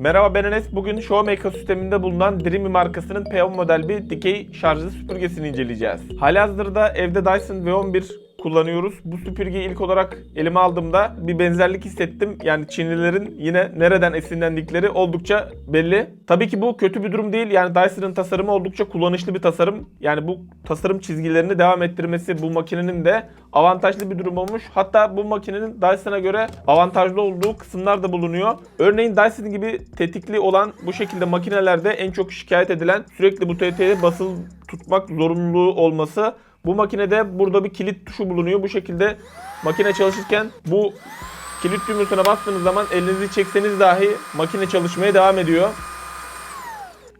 Merhaba ben Enes. Bugün Xiaomi ekosisteminde bulunan Dreamy markasının P10 model bir dikey şarjlı süpürgesini inceleyeceğiz. Halihazırda evde Dyson V11 kullanıyoruz. Bu süpürgeyi ilk olarak elime aldığımda bir benzerlik hissettim. Yani Çinlilerin yine nereden esinlendikleri oldukça belli. Tabii ki bu kötü bir durum değil. Yani Dyson'ın tasarımı oldukça kullanışlı bir tasarım. Yani bu tasarım çizgilerini devam ettirmesi bu makinenin de avantajlı bir durum olmuş. Hatta bu makinenin Dyson'a göre avantajlı olduğu kısımlar da bulunuyor. Örneğin Dyson gibi tetikli olan bu şekilde makinelerde en çok şikayet edilen sürekli bu TT'ye basılı tutmak zorunluluğu olması. Bu makinede burada bir kilit tuşu bulunuyor. Bu şekilde makine çalışırken bu kilit düğmesine bastığınız zaman elinizi çekseniz dahi makine çalışmaya devam ediyor.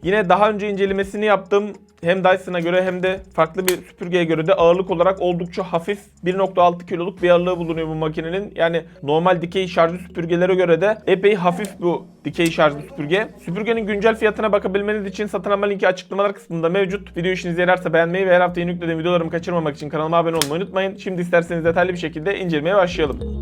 Yine daha önce incelemesini yaptım. Hem Dyson'a göre hem de farklı bir süpürgeye göre de ağırlık olarak oldukça hafif 1.6 kiloluk bir ağırlığı bulunuyor bu makinenin. Yani normal dikey şarjlı süpürgelere göre de epey hafif bu dikey şarjlı süpürge. Süpürgenin güncel fiyatına bakabilmeniz için satın alma linki açıklamalar kısmında mevcut. Video işinize yararsa beğenmeyi ve her hafta yeni yüklediğim videolarımı kaçırmamak için kanalıma abone olmayı unutmayın. Şimdi isterseniz detaylı bir şekilde incelemeye başlayalım.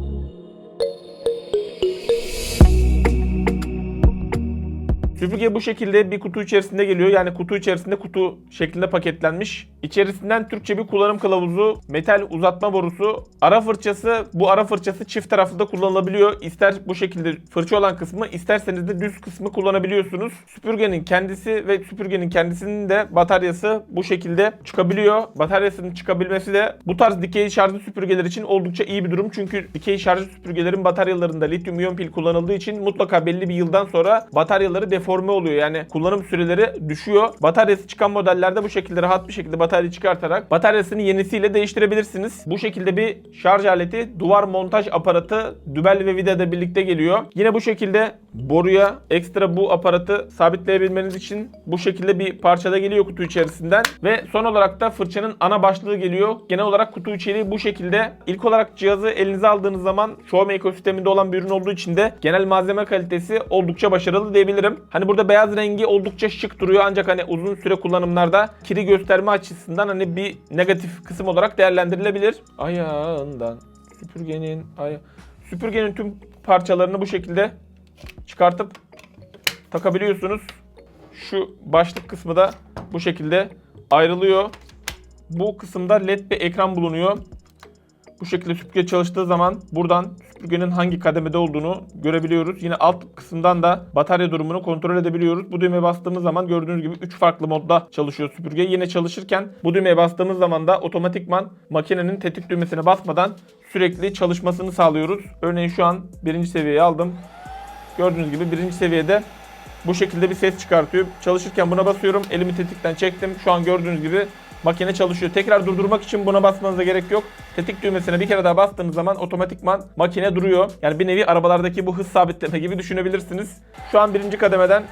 Süpürge bu şekilde bir kutu içerisinde geliyor. Yani kutu içerisinde kutu şeklinde paketlenmiş. İçerisinden Türkçe bir kullanım kılavuzu, metal uzatma borusu, ara fırçası. Bu ara fırçası çift taraflı da kullanılabiliyor. İster bu şekilde fırça olan kısmı, isterseniz de düz kısmı kullanabiliyorsunuz. Süpürgenin kendisi ve süpürgenin kendisinin de bataryası bu şekilde çıkabiliyor. Bataryasının çıkabilmesi de bu tarz dikey şarjlı süpürgeler için oldukça iyi bir durum. Çünkü dikey şarjlı süpürgelerin bataryalarında lityum iyon pil kullanıldığı için mutlaka belli bir yıldan sonra bataryaları deforme oluyor. Yani kullanım süreleri düşüyor. Bataryası çıkan modellerde bu şekilde rahat bir şekilde batarya çıkartarak bataryasını yenisiyle değiştirebilirsiniz. Bu şekilde bir şarj aleti, duvar montaj aparatı, dübel ve vida da birlikte geliyor. Yine bu şekilde boruya ekstra bu aparatı sabitleyebilmeniz için bu şekilde bir parçada geliyor kutu içerisinden. Ve son olarak da fırçanın ana başlığı geliyor. Genel olarak kutu içeriği bu şekilde. İlk olarak cihazı elinize aldığınız zaman Xiaomi ekosisteminde olan bir ürün olduğu için de genel malzeme kalitesi oldukça başarılı diyebilirim. Hani burada beyaz rengi oldukça şık duruyor ancak hani uzun süre kullanımlarda kiri gösterme açısından hani bir negatif kısım olarak değerlendirilebilir. Ayağından süpürgenin aya süpürgenin tüm parçalarını bu şekilde çıkartıp takabiliyorsunuz. Şu başlık kısmı da bu şekilde ayrılıyor. Bu kısımda led bir ekran bulunuyor. Bu şekilde süpürge çalıştığı zaman buradan süpürgenin hangi kademede olduğunu görebiliyoruz. Yine alt kısımdan da batarya durumunu kontrol edebiliyoruz. Bu düğmeye bastığımız zaman gördüğünüz gibi 3 farklı modda çalışıyor süpürge. Yine çalışırken bu düğmeye bastığımız zaman da otomatikman makinenin tetik düğmesine basmadan sürekli çalışmasını sağlıyoruz. Örneğin şu an birinci seviyeye aldım. Gördüğünüz gibi birinci seviyede bu şekilde bir ses çıkartıyor. Çalışırken buna basıyorum. Elimi tetikten çektim. Şu an gördüğünüz gibi makine çalışıyor. Tekrar durdurmak için buna basmanıza gerek yok. Tetik düğmesine bir kere daha bastığınız zaman otomatikman makine duruyor. Yani bir nevi arabalardaki bu hız sabitleme gibi düşünebilirsiniz. Şu an birinci kademeden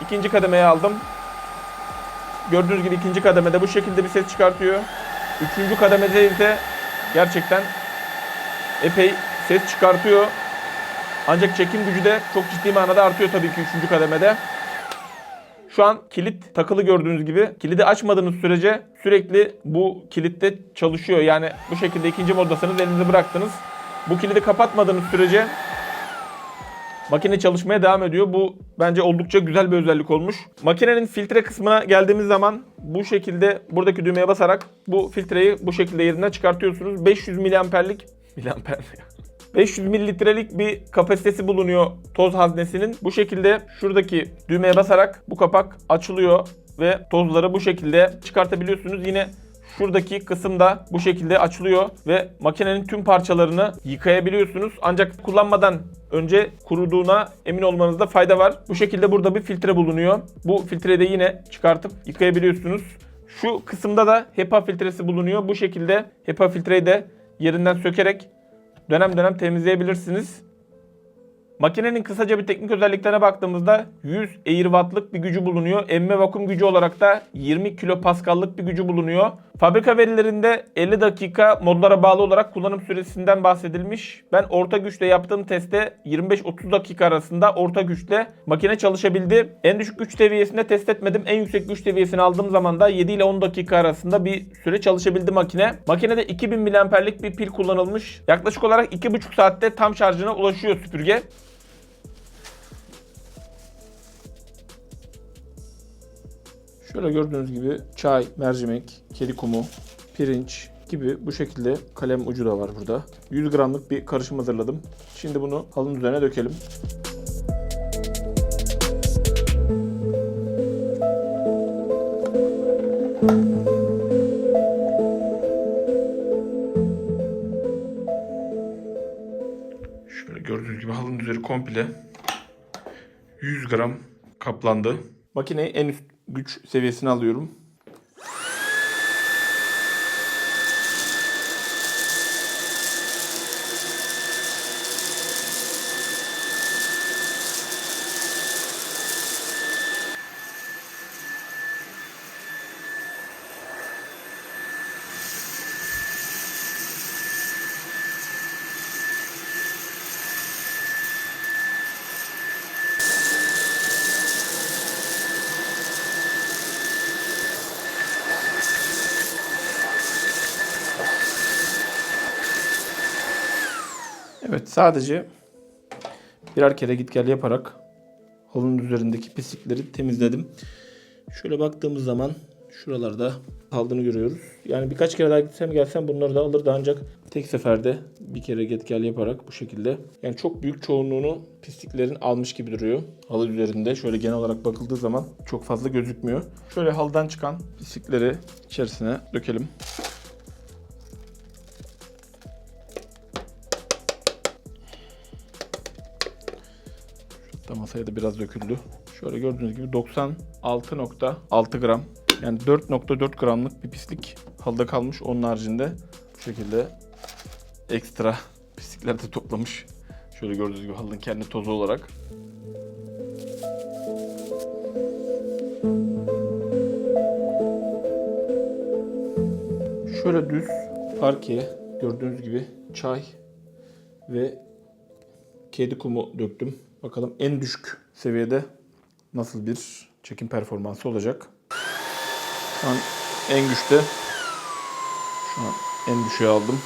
ikinci kademeye aldım. Gördüğünüz gibi ikinci kademede bu şekilde bir ses çıkartıyor. Üçüncü kademede ise gerçekten epey ses çıkartıyor. Ancak çekim gücü de çok ciddi manada artıyor tabii ki 3. kademede. Şu an kilit takılı gördüğünüz gibi. Kilidi açmadığınız sürece sürekli bu kilitte çalışıyor. Yani bu şekilde ikinci moddasınız elinizi bıraktınız. Bu kilidi kapatmadığınız sürece makine çalışmaya devam ediyor. Bu bence oldukça güzel bir özellik olmuş. Makinenin filtre kısmına geldiğimiz zaman bu şekilde buradaki düğmeye basarak bu filtreyi bu şekilde yerinden çıkartıyorsunuz. 500 miliamperlik miliamper 500 mililitrelik bir kapasitesi bulunuyor toz haznesinin. Bu şekilde şuradaki düğmeye basarak bu kapak açılıyor ve tozları bu şekilde çıkartabiliyorsunuz. Yine şuradaki kısım da bu şekilde açılıyor ve makinenin tüm parçalarını yıkayabiliyorsunuz. Ancak kullanmadan önce kuruduğuna emin olmanızda fayda var. Bu şekilde burada bir filtre bulunuyor. Bu filtreyi de yine çıkartıp yıkayabiliyorsunuz. Şu kısımda da HEPA filtresi bulunuyor. Bu şekilde HEPA filtreyi de yerinden sökerek dönem dönem temizleyebilirsiniz. Makinenin kısaca bir teknik özelliklerine baktığımızda 100 air wattlık bir gücü bulunuyor. Emme vakum gücü olarak da 20 kilopaskallık bir gücü bulunuyor. Fabrika verilerinde 50 dakika modlara bağlı olarak kullanım süresinden bahsedilmiş. Ben orta güçle yaptığım testte 25-30 dakika arasında orta güçle makine çalışabildi. En düşük güç seviyesinde test etmedim. En yüksek güç seviyesini aldığım zaman da 7 ile 10 dakika arasında bir süre çalışabildi makine. Makinede 2000 miliamperlik bir pil kullanılmış. Yaklaşık olarak 2,5 saatte tam şarjına ulaşıyor süpürge. Şöyle gördüğünüz gibi çay, mercimek, kedi kumu, pirinç gibi bu şekilde kalem ucu da var burada. 100 gramlık bir karışım hazırladım. Şimdi bunu halının üzerine dökelim. Şöyle gördüğünüz gibi halının üzeri komple 100 gram kaplandı. Makineyi en üst güç seviyesine alıyorum. Evet sadece birer kere git gel yaparak halının üzerindeki pislikleri temizledim. Şöyle baktığımız zaman şuralarda kaldığını görüyoruz. Yani birkaç kere daha gitsem gelsem bunları da alırdı ancak tek seferde bir kere git gel yaparak bu şekilde. Yani çok büyük çoğunluğunu pisliklerin almış gibi duruyor halı üzerinde. Şöyle genel olarak bakıldığı zaman çok fazla gözükmüyor. Şöyle halıdan çıkan pislikleri içerisine dökelim. Masaya da biraz döküldü. Şöyle gördüğünüz gibi 96.6 gram. Yani 4.4 gramlık bir pislik halıda kalmış. Onun haricinde bu şekilde ekstra pislikler de toplamış. Şöyle gördüğünüz gibi halının kendi tozu olarak. Şöyle düz parkeye gördüğünüz gibi çay ve kedi kumu döktüm. Bakalım en düşük seviyede nasıl bir çekim performansı olacak. Şu an en güçte. Şu an en düşüğe aldım.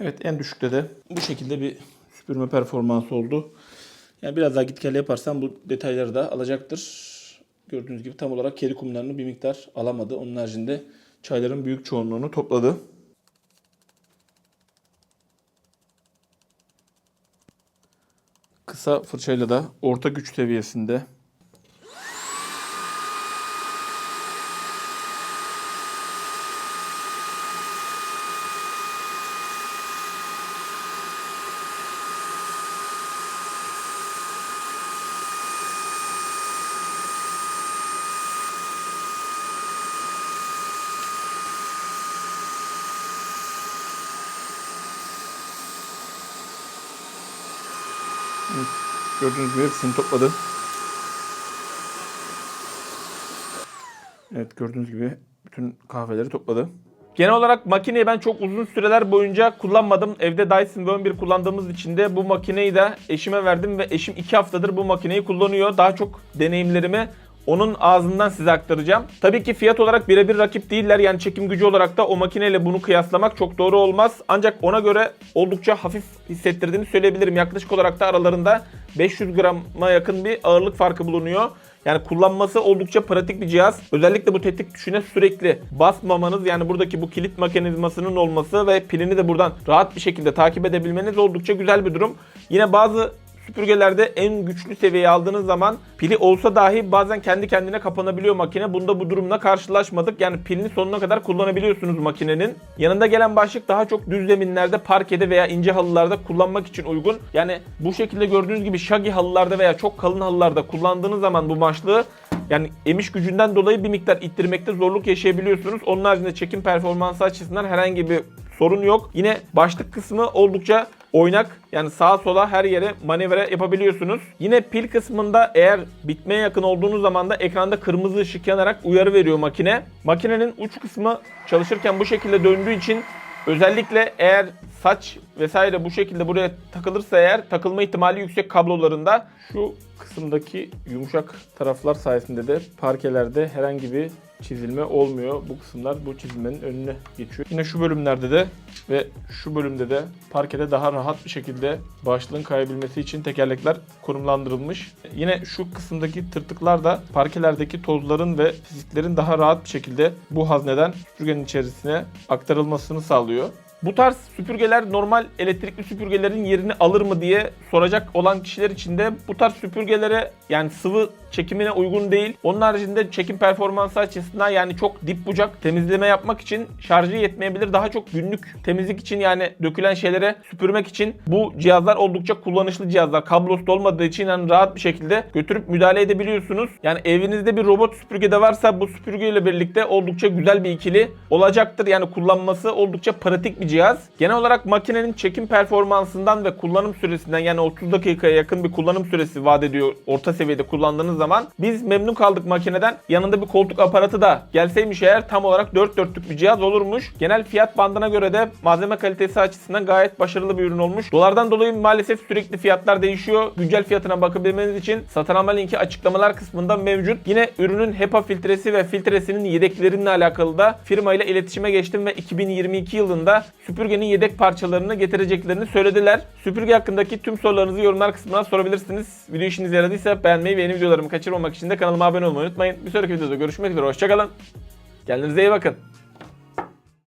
Evet en düşükte de bu şekilde bir süpürme performansı oldu. Yani biraz daha git gel yaparsam bu detayları da alacaktır. Gördüğünüz gibi tam olarak kedi kumlarını bir miktar alamadı. Onun haricinde çayların büyük çoğunluğunu topladı. Kısa fırçayla da orta güç seviyesinde Evet, gördüğünüz gibi hepsini topladı. Evet gördüğünüz gibi bütün kahveleri topladı. Genel olarak makineyi ben çok uzun süreler boyunca kullanmadım. Evde Dyson V11 kullandığımız için de bu makineyi de eşime verdim ve eşim 2 haftadır bu makineyi kullanıyor. Daha çok deneyimlerimi onun ağzından size aktaracağım. Tabii ki fiyat olarak birebir rakip değiller. Yani çekim gücü olarak da o makineyle bunu kıyaslamak çok doğru olmaz. Ancak ona göre oldukça hafif hissettirdiğini söyleyebilirim. Yaklaşık olarak da aralarında 500 grama yakın bir ağırlık farkı bulunuyor. Yani kullanması oldukça pratik bir cihaz. Özellikle bu tetik tuşuna sürekli basmamanız yani buradaki bu kilit mekanizmasının olması ve pilini de buradan rahat bir şekilde takip edebilmeniz oldukça güzel bir durum. Yine bazı süpürgelerde en güçlü seviyeyi aldığınız zaman pili olsa dahi bazen kendi kendine kapanabiliyor makine. Bunda bu durumla karşılaşmadık. Yani pilini sonuna kadar kullanabiliyorsunuz makinenin. Yanında gelen başlık daha çok düz zeminlerde, parkede veya ince halılarda kullanmak için uygun. Yani bu şekilde gördüğünüz gibi şagi halılarda veya çok kalın halılarda kullandığınız zaman bu başlığı yani emiş gücünden dolayı bir miktar ittirmekte zorluk yaşayabiliyorsunuz. Onun haricinde çekim performansı açısından herhangi bir sorun yok. Yine başlık kısmı oldukça oynak. Yani sağa sola her yere manevra yapabiliyorsunuz. Yine pil kısmında eğer bitmeye yakın olduğunuz zaman da ekranda kırmızı ışık yanarak uyarı veriyor makine. Makinenin uç kısmı çalışırken bu şekilde döndüğü için özellikle eğer saç vesaire bu şekilde buraya takılırsa eğer takılma ihtimali yüksek kablolarında. Şu kısımdaki yumuşak taraflar sayesinde de parkelerde herhangi bir çizilme olmuyor. Bu kısımlar bu çizilmenin önüne geçiyor. Yine şu bölümlerde de ve şu bölümde de parkede daha rahat bir şekilde başlığın kayabilmesi için tekerlekler konumlandırılmış. Yine şu kısımdaki tırtıklar da parkelerdeki tozların ve fiziklerin daha rahat bir şekilde bu hazneden süpürgenin içerisine aktarılmasını sağlıyor. Bu tarz süpürgeler normal elektrikli süpürgelerin yerini alır mı diye soracak olan kişiler için de bu tarz süpürgelere yani sıvı çekimine uygun değil. Onun haricinde çekim performansı açısından yani çok dip bucak temizleme yapmak için şarjı yetmeyebilir. Daha çok günlük temizlik için yani dökülen şeylere süpürmek için bu cihazlar oldukça kullanışlı cihazlar. Kablosuz olmadığı için yani rahat bir şekilde götürüp müdahale edebiliyorsunuz. Yani evinizde bir robot süpürge de varsa bu süpürgeyle birlikte oldukça güzel bir ikili olacaktır. Yani kullanması oldukça pratik bir cihaz. Genel olarak makinenin çekim performansından ve kullanım süresinden yani 30 dakikaya yakın bir kullanım süresi vaat ediyor orta seviyede kullandığınız zaman. Biz memnun kaldık makineden. Yanında bir koltuk aparatı da gelseymiş eğer tam olarak 4 dörtlük bir cihaz olurmuş. Genel fiyat bandına göre de malzeme kalitesi açısından gayet başarılı bir ürün olmuş. Dolardan dolayı maalesef sürekli fiyatlar değişiyor. Güncel fiyatına bakabilmeniz için satın alma linki açıklamalar kısmında mevcut. Yine ürünün HEPA filtresi ve filtresinin yedeklerinle alakalı da firmayla iletişime geçtim ve 2022 yılında süpürgenin yedek parçalarını getireceklerini söylediler. Süpürge hakkındaki tüm sorularınızı yorumlar kısmına sorabilirsiniz. Video işinize yaradıysa beğenmeyi ve yeni videolarımı kaçırmamak için de kanalıma abone olmayı unutmayın. Bir sonraki videoda görüşmek üzere. Hoşçakalın. Kendinize iyi bakın.